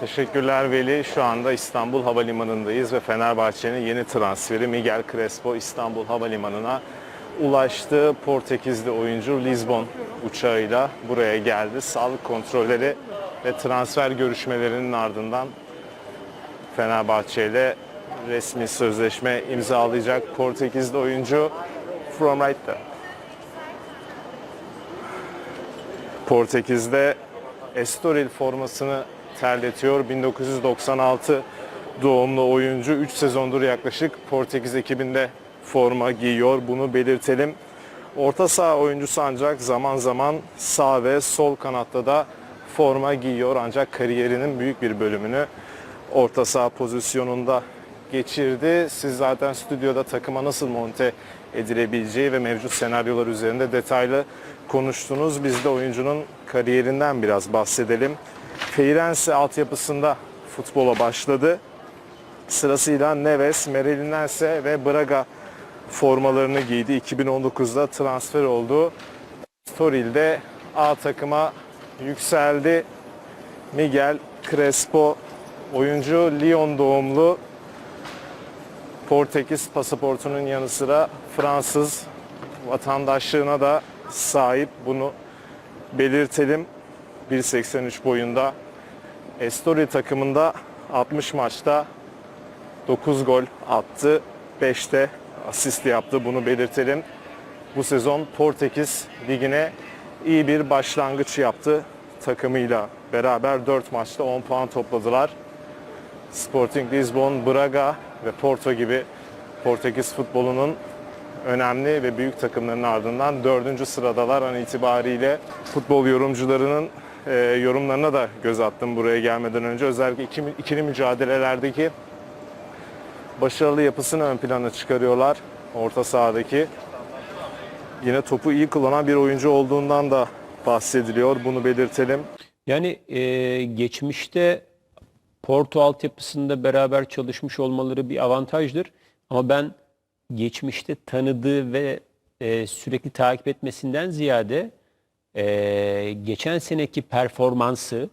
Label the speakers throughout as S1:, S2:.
S1: Teşekkürler Veli. Şu anda İstanbul Havalimanı'ndayız ve Fenerbahçe'nin yeni transferi Miguel Crespo İstanbul Havalimanı'na ulaştı. Portekizli oyuncu Lisbon uçağıyla buraya geldi. Sağlık kontrolleri ve transfer görüşmelerinin ardından Fenerbahçe ile resmi sözleşme imzalayacak Portekizli oyuncu From Right there. Portekiz'de Estoril formasını terletiyor. 1996 doğumlu oyuncu 3 sezondur yaklaşık Portekiz ekibinde forma giyiyor. Bunu belirtelim. Orta saha oyuncusu ancak zaman zaman sağ ve sol kanatta da forma giyiyor. Ancak kariyerinin büyük bir bölümünü orta saha pozisyonunda geçirdi. Siz zaten stüdyoda takıma nasıl monte edilebileceği ve mevcut senaryolar üzerinde detaylı konuştunuz. Biz de oyuncunun kariyerinden biraz bahsedelim. Feirense altyapısında futbola başladı. Sırasıyla Neves, Merelinense ve Braga formalarını giydi. 2019'da transfer oldu. Toril'de A takıma yükseldi. Miguel Crespo oyuncu Lyon doğumlu Portekiz pasaportunun yanı sıra Fransız vatandaşlığına da sahip. Bunu belirtelim. 1.83 boyunda Estoril takımında 60 maçta 9 gol attı. 5'te asist yaptı. Bunu belirtelim. Bu sezon Portekiz ligine iyi bir başlangıç yaptı takımıyla beraber 4 maçta 10 puan topladılar. Sporting Lisbon, Braga ve Porto gibi Portekiz futbolunun önemli ve büyük takımların ardından dördüncü sıradalar an itibariyle futbol yorumcularının e, yorumlarına da göz attım buraya gelmeden önce. Özellikle ikili, ikili mücadelelerdeki başarılı yapısını ön plana çıkarıyorlar orta sahadaki. Yine topu iyi kullanan bir oyuncu olduğundan da bahsediliyor. Bunu belirtelim.
S2: Yani e, geçmişte Porto altyapısında beraber çalışmış olmaları bir avantajdır. Ama ben geçmişte tanıdığı ve e, sürekli takip etmesinden ziyade e, geçen seneki performansı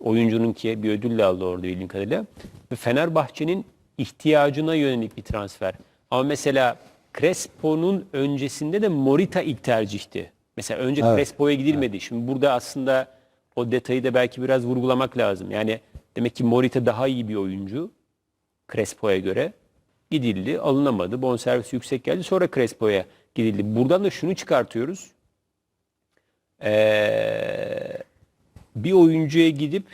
S2: oyuncunun ki bir ödülle aldı orada bildiğim kadarıyla ve Fenerbahçe'nin ihtiyacına yönelik bir transfer. Ama mesela Crespo'nun öncesinde de Morita ilk tercihti. Mesela önce Crespo'ya gidilmedi. Şimdi burada aslında o detayı da belki biraz vurgulamak lazım. Yani demek ki Morita daha iyi bir oyuncu Crespo'ya göre gidildi, alınamadı. Bonservisi yüksek geldi. Sonra Crespo'ya gidildi. Buradan da şunu çıkartıyoruz. Ee, bir oyuncuya gidip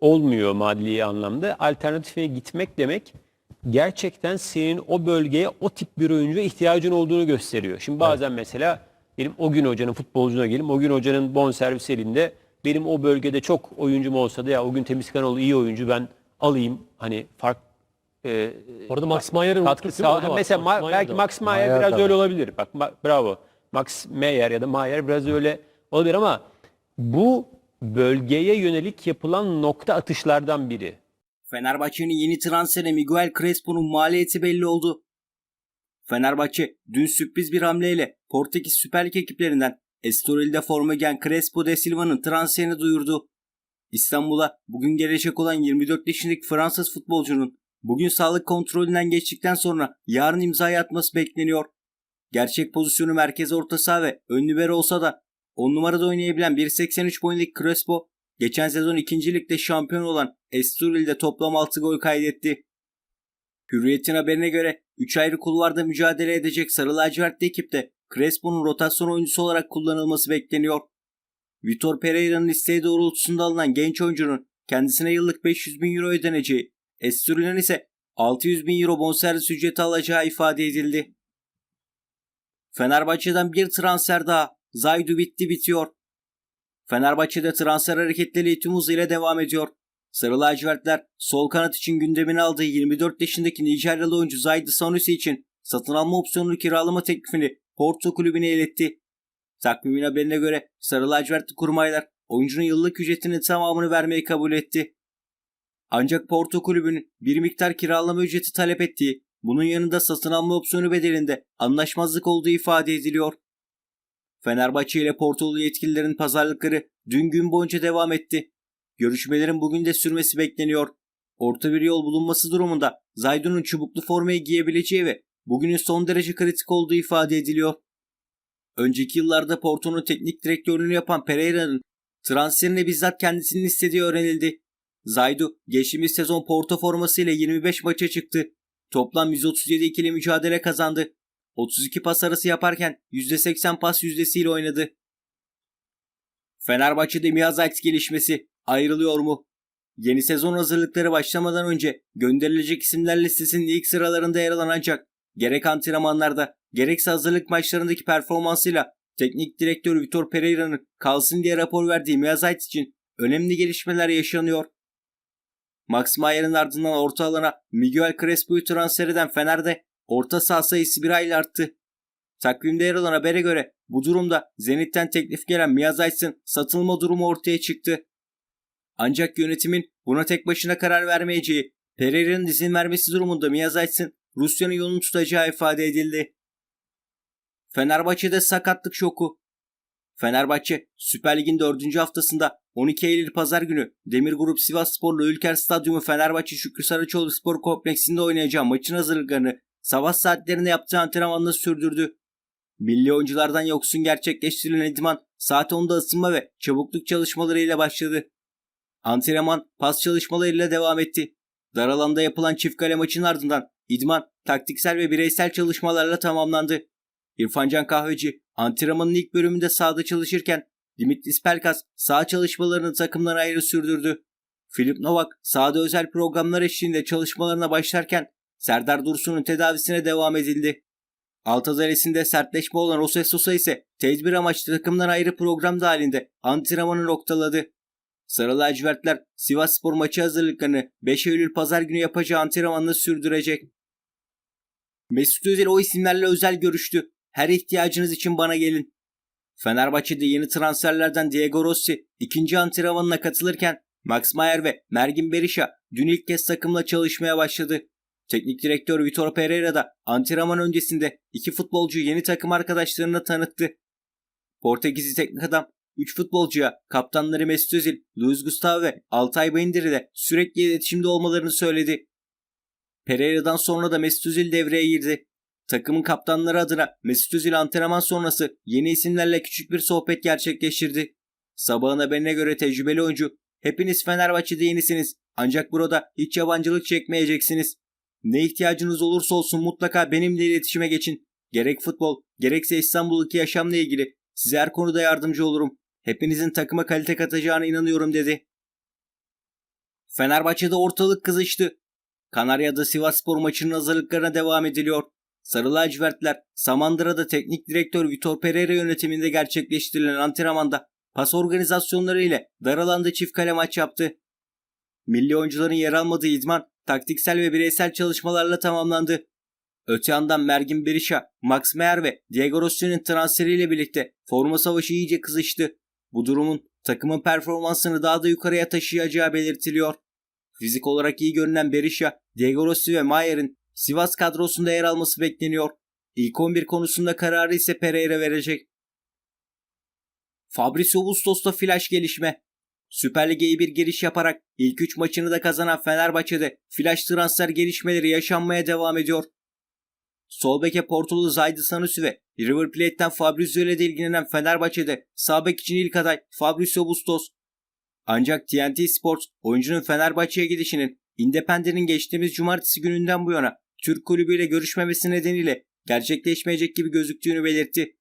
S2: olmuyor maddi anlamda. Alternatife gitmek demek gerçekten senin o bölgeye o tip bir oyuncuya ihtiyacın olduğunu gösteriyor. Şimdi bazen mesela benim o gün hocanın futbolcuna gelin, o gün hocanın bonservis elinde benim o bölgede çok oyuncum olsa da ya o gün Temizkanoğlu iyi oyuncu ben alayım. Hani fark e,
S3: Orada Max Mayer'in
S2: katkı sağ
S3: var.
S2: mesela
S3: Max
S2: belki. Max Mayer
S4: Mayer
S2: biraz
S4: de
S2: öyle olabilir. Bak ma- bravo. Max Meyer ya da Mayer biraz öyle olabilir ama bu bölgeye yönelik yapılan nokta atışlardan biri.
S5: Fenerbahçe'nin yeni transferi Miguel Crespo'nun maliyeti belli oldu. Fenerbahçe dün sürpriz bir hamleyle Portekiz Süper Lig ekiplerinden Estoril'de forma giyen Crespo de Silva'nın transferini duyurdu. İstanbul'a bugün gelecek olan 24 yaşındaki Fransız futbolcunun bugün sağlık kontrolünden geçtikten sonra yarın imzayı atması bekleniyor. Gerçek pozisyonu merkez orta saha ve ön libero olsa da 10 numarada oynayabilen 1.83 boyundaki Crespo geçen sezon 2. ligde şampiyon olan Estoril'de toplam 6 gol kaydetti. Hürriyet'in haberine göre 3 ayrı kulvarda mücadele edecek Sarı Lacivertli ekipte Crespo'nun rotasyon oyuncusu olarak kullanılması bekleniyor. Vitor Pereira'nın isteği doğrultusunda alınan genç oyuncunun kendisine yıllık 500 bin euro ödeneceği, Estoril'in ise 600 bin euro bonservis ücreti alacağı ifade edildi. Fenerbahçe'den bir transfer daha. Zaydu bitti bitiyor. Fenerbahçe'de transfer hareketleri tüm hızıyla devam ediyor. Sarı lacivertler sol kanat için gündemine aldığı 24 yaşındaki Nijeryalı oyuncu Zaydı Sanusi için satın alma opsiyonunu kiralama teklifini Porto kulübüne iletti. Takvimin haberine göre Sarı lacivertli kurmaylar oyuncunun yıllık ücretinin tamamını vermeyi kabul etti. Ancak Porto kulübünün bir miktar kiralama ücreti talep ettiği, bunun yanında satın alma opsiyonu bedelinde anlaşmazlık olduğu ifade ediliyor. Fenerbahçe ile Portolu yetkililerin pazarlıkları dün gün boyunca devam etti. görüşmelerin bugün de sürmesi bekleniyor. Orta bir yol bulunması durumunda Zaydu'nun çubuklu formayı giyebileceği ve bugünün son derece kritik olduğu ifade ediliyor. Önceki yıllarda Porto'nun teknik direktörlüğünü yapan Pereira'nın transferini bizzat kendisinin istediği öğrenildi. Zaydu geçtiğimiz sezon Porto formasıyla 25 maça çıktı. Toplam 137 ikili mücadele kazandı. 32 pas arası yaparken %80 pas yüzdesiyle oynadı. Fenerbahçe'de Miyazaki gelişmesi ayrılıyor mu? Yeni sezon hazırlıkları başlamadan önce gönderilecek isimler listesinin ilk sıralarında yer alan ancak gerek antrenmanlarda gerekse hazırlık maçlarındaki performansıyla teknik direktör Vitor Pereira'nın kalsın diye rapor verdiği Miyazaki için önemli gelişmeler yaşanıyor. Max Mayer'in ardından orta alana Miguel Crespo'yu transfer eden Fener'de orta saha sayısı bir ayla arttı. Takvimde yer alan habere göre bu durumda Zenit'ten teklif gelen Miyazayt'ın satılma durumu ortaya çıktı. Ancak yönetimin buna tek başına karar vermeyeceği, Pereira'nın izin vermesi durumunda Miyazayt'ın Rusya'nın yolunu tutacağı ifade edildi. Fenerbahçe'de sakatlık şoku. Fenerbahçe Süper Lig'in 4. haftasında 12 Eylül Pazar günü Demir Grup Sivas Spor'la Ülker Stadyumu Fenerbahçe Şükrü Saraçoğlu Spor Kompleksinde oynayacağı maçın hazırlıklarını sabah saatlerinde yaptığı antrenmanla sürdürdü. Milli oyunculardan yoksun gerçekleştirilen idman saat 10'da ısınma ve çabukluk çalışmalarıyla başladı. Antrenman pas çalışmalarıyla devam etti. Dar alanda yapılan çift kale maçın ardından idman taktiksel ve bireysel çalışmalarla tamamlandı. İrfancan Kahveci antrenmanın ilk bölümünde sahada çalışırken Dimitris Pelkas saha çalışmalarını takımdan ayrı sürdürdü. Filip Novak sahada özel programlar eşliğinde çalışmalarına başlarken Serdar Dursun'un tedavisine devam edildi. Altazalesi'nde sertleşme olan Ose Sosa ise tedbir amaçlı takımdan ayrı program dahilinde antrenmanı noktaladı. Sarı lacivertler Sivas Spor maçı hazırlıklarını 5 Eylül pazar günü yapacağı antrenmanla sürdürecek. Mesut Özil o isimlerle özel görüştü. Her ihtiyacınız için bana gelin. Fenerbahçe'de yeni transferlerden Diego Rossi ikinci antrenmanına katılırken Max Meyer ve Mergin Berisha dün ilk kez takımla çalışmaya başladı. Teknik direktör Vitor Pereira da antrenman öncesinde iki futbolcu yeni takım arkadaşlarına tanıttı. Portekizli teknik adam 3 futbolcuya kaptanları Mesut Özil, Luis Gustavo ve Altay Bayındır ile sürekli iletişimde olmalarını söyledi. Pereira'dan sonra da Mesut Özil devreye girdi. Takımın kaptanları adına Mesut Özil antrenman sonrası yeni isimlerle küçük bir sohbet gerçekleştirdi. Sabahın haberine göre tecrübeli oyuncu, hepiniz Fenerbahçe'de yenisiniz ancak burada hiç yabancılık çekmeyeceksiniz. Ne ihtiyacınız olursa olsun mutlaka benimle iletişime geçin. Gerek futbol, gerekse İstanbul'daki yaşamla ilgili size her konuda yardımcı olurum. Hepinizin takıma kalite katacağına inanıyorum dedi. Fenerbahçe'de ortalık kızıştı. Kanarya'da Sivasspor maçının hazırlıklarına devam ediliyor. Sarı lacivertler Samandıra'da teknik direktör Vitor Pereira yönetiminde gerçekleştirilen antrenmanda pas organizasyonları ile dar alanda çift kale maç yaptı. Milli oyuncuların yer almadığı idman taktiksel ve bireysel çalışmalarla tamamlandı. Öte yandan Mergin Berisha, Max Meyer ve Diego Rossi'nin transferiyle birlikte forma savaşı iyice kızıştı. Bu durumun takımın performansını daha da yukarıya taşıyacağı belirtiliyor. Fizik olarak iyi görünen Berisha, Diego Rossi ve Mayer'in Sivas kadrosunda yer alması bekleniyor. İlk 11 konusunda kararı ise Pereira verecek. Fabrizio Bustos'ta flash gelişme. Süper Lig'e iyi bir giriş yaparak ilk 3 maçını da kazanan Fenerbahçe'de flash transfer gelişmeleri yaşanmaya devam ediyor. Sol beke Portolu Zaydı Sanusi ve River Plate'den Fabrizio ile de ilgilenen Fenerbahçe'de sağ bek için ilk aday Fabrizio Bustos. Ancak TNT Sports oyuncunun Fenerbahçe'ye gidişinin Independen'in geçtiğimiz cumartesi gününden bu yana Türk kulübüyle görüşmemesi nedeniyle gerçekleşmeyecek gibi gözüktüğünü belirtti.